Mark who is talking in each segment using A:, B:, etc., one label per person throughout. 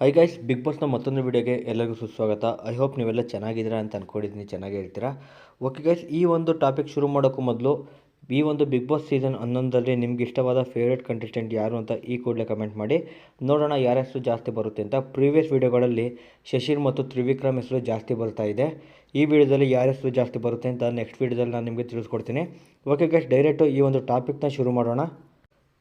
A: High guys big ಬಾಸ್ನ ಮತ್ತೊಂದು ವಿಡಿಯೋಗೆ ಎಲ್ಲರಿಗೂ ಸುಸ್ವಾಗತ. ಐ ಹೋಪ್ ನೀವೆಲ್ಲ ಚೆನ್ನಾಗಿದ್ದೀರಾ ಅಂತ ಅಂದ್ಕೊಂಡಿದ್ದೀನಿ ಚೆನ್ನಾಗೇ ಇರ್ತೀರಾ ಓಕೆ ಗೈಸ್ ಈ ಒಂದು ಟಾಪಿಕ್ ಶುರು ಮಾಡೋಕ್ಕೂ ಮೊದಲು, ಈ ಒಂದು ಬಿಗ್ ಬಾಸ್ ಸೀಸನ್ ಹನ್ನೊಂದರಲ್ಲಿ ನಿಮ್ಗೆ ಇಷ್ಟವಾದ ಫೇವ್ರೇಟ್ ಕಂಟೆಸ್ಟೆಂಟ್ ಯಾರು ಅಂತ ಈ ಕೂಡಲೇ ಕಮೆಂಟ್ ಮಾಡಿ. ನೋಡೋಣ ಯಾರ ಹೆಸರು ಜಾಸ್ತಿ ಬರುತ್ತೆ ಅಂತ. ಪ್ರೀವಿಯಸ್ ವಿಡಿಯೋಗಳಲ್ಲಿ ಶಶಿರ್ ಮತ್ತು ತ್ರಿವಿಕ್ರಮ್ ಹೆಸರು ಜಾಸ್ತಿ ಬರ್ತಾ ಇದೆ. ಈ ವಿಡಿಯೋದಲ್ಲಿ ಯಾರ ಹೆಸರು ಜಾಸ್ತಿ ಬರುತ್ತೆ ಅಂತ ನೆಕ್ಸ್ಟ್ ವಿಡಿಯೋದಲ್ಲಿ ನಾನು ನಿಮಗೆ ತಿಳಿಸ್ಕೊಡ್ತೀನಿ. ಓಕೆ ಗೈಸ್ ಡೈರೆಕ್ಟು ಈ ಒಂದು ಟಾಪಿಕ್ನ ಶುರು ಮಾಡೋಣ.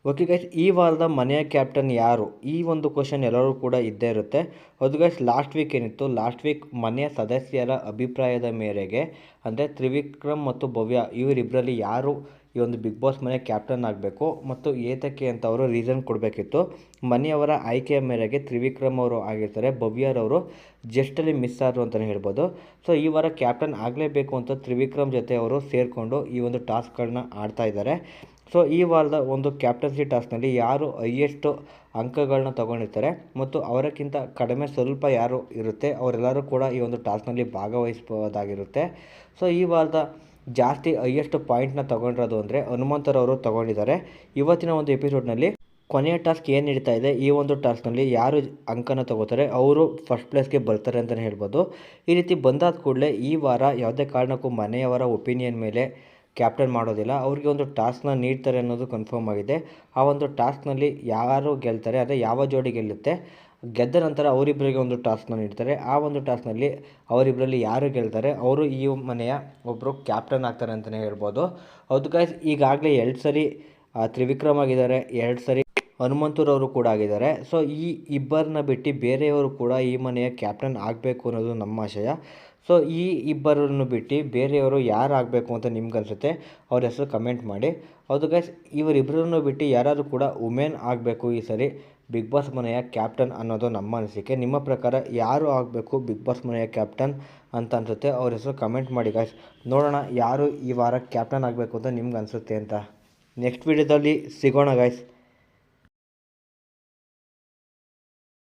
A: ಓಕೆ ಗೈಸ್ ಈ ವಾರದ ಮನೆಯ ಕ್ಯಾಪ್ಟನ್ ಯಾರು? ಈ ಒಂದು ಕ್ವಶನ್ ಎಲ್ಲರೂ ಕೂಡ ಇದ್ದೇ ಇರುತ್ತೆ. ಅದು ಗೈಸ್ ಲಾಸ್ಟ್ ವೀಕ್ ಏನಿತ್ತು? ಲಾಸ್ಟ್ ವೀಕ್ ಮನೆಯ ಸದಸ್ಯರ ಅಭಿಪ್ರಾಯದ ಮೇರೆಗೆ, ಅಂದರೆ ತ್ರಿವಿಕ್ರಮ್ ಮತ್ತು ಭವ್ಯ ಇವರಿಬ್ಬರಲ್ಲಿ ಯಾರು ಈ ಒಂದು ಬಿಗ್ ಬಾಸ್ ಮನೆ ಕ್ಯಾಪ್ಟನ್ ಆಗಬೇಕು ಮತ್ತು ಏತಕ್ಕೆ ಅಂತ ಅವರು ರೀಸನ್ ಕೊಡಬೇಕಿತ್ತು. ಮನೆಯವರ ಆಯ್ಕೆಯ ಮೇರೆಗೆ ತ್ರಿವಿಕ್ರಮ್ ಅವರು ಆಗಿರ್ತಾರೆ, ಭವ್ಯರವರು ಜಸ್ಟಲ್ಲಿ ಮಿಸ್ ಆದರು ಅಂತಲೇ ಹೇಳ್ಬೋದು. ಸೊ ಈ ವಾರ ಕ್ಯಾಪ್ಟನ್ ಆಗಲೇಬೇಕು ಅಂತ ತ್ರಿವಿಕ್ರಮ್ ಜೊತೆ ಅವರು ಸೇರಿಕೊಂಡು ಈ ಒಂದು ಟಾಸ್ಕ್ಗಳನ್ನ ಆಡ್ತಾ ಇದ್ದಾರೆ. ಸೊ ಈ ವಾರದ ಒಂದು ಕ್ಯಾಪ್ಟನ್ಸಿ ಟಾಸ್ಕ್ನಲ್ಲಿ ಯಾರು ಹೈಯೆಸ್ಟು ಅಂಕಗಳನ್ನ ತಗೊಂಡಿರ್ತಾರೆ ಮತ್ತು ಅವರಕ್ಕಿಂತ ಕಡಿಮೆ ಸ್ವಲ್ಪ ಯಾರು ಇರುತ್ತೆ, ಅವರೆಲ್ಲರೂ ಕೂಡ ಈ ಒಂದು ಟಾಸ್ಕ್ನಲ್ಲಿ ಭಾಗವಹಿಸಬಹುದಾಗಿರುತ್ತೆ. ಸೊ ಈ ವಾರದ ಜಾಸ್ತಿ ಹೈಯೆಸ್ಟ್ ಪಾಯಿಂಟ್ನ ತಗೊಂಡಿರೋದು ಅಂದರೆ ಹನುಮಂತರವರು ತಗೊಂಡಿದ್ದಾರೆ. ಇವತ್ತಿನ ಒಂದು ಎಪಿಸೋಡ್ನಲ್ಲಿ ಕೊನೆಯ ಟಾಸ್ಕ್ ಏನು ನಡೀತಾ ಇದೆ, ಈ ಒಂದು ಟಾಸ್ಕ್ನಲ್ಲಿ ಯಾರು ಅಂಕನ ತಗೋತಾರೆ, ಅವರು ಫಸ್ಟ್ ಪ್ಲೇಸ್ಗೆ ಬರ್ತಾರೆ ಅಂತಲೇ ಹೇಳ್ಬೋದು. ಈ ರೀತಿ ಬಂದಾದ ಕೂಡಲೇ ಈ ವಾರ ಯಾವುದೇ ಕಾರಣಕ್ಕೂ ಮನೆಯವರ ಒಪಿನಿಯನ್ ಮೇಲೆ ಕ್ಯಾಪ್ಟನ್ ಮಾಡೋದಿಲ್ಲ. ಅವ್ರಿಗೆ ಒಂದು ಟಾಸ್ಕ್ನ ನೀಡ್ತಾರೆ ಅನ್ನೋದು ಕನ್ಫರ್ಮ್ ಆಗಿದೆ. ಆ ಒಂದು ಟಾಸ್ಕ್ನಲ್ಲಿ ಯಾರು ಗೆಲ್ತಾರೆ ಅಂದರೆ ಯಾವ ಜೋಡಿ ಗೆಲ್ಲುತ್ತೆ, ಗೆದ್ದ ನಂತರ ಅವರಿಬ್ಬರಿಗೆ ಒಂದು ಟಾಸ್ಕ್ನ ನೀಡ್ತಾರೆ. ಆ ಒಂದು ಟಾಸ್ಕ್ನಲ್ಲಿ ಅವರಿಬ್ಬರಲ್ಲಿ ಯಾರು ಗೆಲ್ತಾರೆ, ಅವರು ಈ ಮನೆಯ ಒಬ್ಬರು ಕ್ಯಾಪ್ಟನ್ ಆಗ್ತಾರೆ ಅಂತಲೇ ಹೇಳ್ಬೋದು. ಹೌದು ಗೈಸ್ ಈಗಾಗಲೇ ಎರಡು ಸರಿ ತ್ರಿವಿಕ್ರಮ್ ಆಗಿದ್ದಾರೆ, ಎರಡು ಸರಿ ಹನುಮಂತರವರು ಕೂಡ ಆಗಿದ್ದಾರೆ. ಸೊ ಈ ಇಬ್ಬರನ್ನ ಬಿಟ್ಟು ಬೇರೆಯವರು ಕೂಡ ಈ ಮನೆಯ ಕ್ಯಾಪ್ಟನ್ ಆಗಬೇಕು ಅನ್ನೋದು ನಮ್ಮ ಆಶಯ. ಸೊ ಈ ಇಬ್ಬರನ್ನು ಬಿಟ್ಟು ಬೇರೆಯವರು ಯಾರು ಆಗಬೇಕು ಅಂತ ನಿಮ್ಗೆ ಅನಿಸುತ್ತೆ, ಅವ್ರ ಹೆಸರು ಕಮೆಂಟ್ ಮಾಡಿ. ಹೌದು ಗೈಸ್ ಇವರಿಬ್ಬರನ್ನು ಬಿಟ್ಟು ಯಾರಾದರೂ ಕೂಡ ವುಮೆನ್ ಆಗಬೇಕು ಈ ಸರಿ ಬಿಗ್ ಬಾಸ್ ಮನೆಯ ಕ್ಯಾಪ್ಟನ್ ಅನ್ನೋದು ನಮ್ಮ ಅನಿಸಿಕೆ. ನಿಮ್ಮ ಪ್ರಕಾರ ಯಾರು ಆಗಬೇಕು ಬಿಗ್ ಬಾಸ್ ಮನೆಯ ಕ್ಯಾಪ್ಟನ್ ಅಂತ ಅನಿಸುತ್ತೆ, ಅವ್ರ ಹೆಸರು ಕಮೆಂಟ್ ಮಾಡಿ ಗಾಯ್ಸ್ ನೋಡೋಣ ಯಾರು ಈ ವಾರ ಕ್ಯಾಪ್ಟನ್ ಆಗಬೇಕು ಅಂತ ನಿಮ್ಗೆ ಅನಿಸುತ್ತೆ ಅಂತ. ನೆಕ್ಸ್ಟ್ ವಿಡಿಯೋದಲ್ಲಿ ಸಿಗೋಣ ಗಾಯ್ಸ್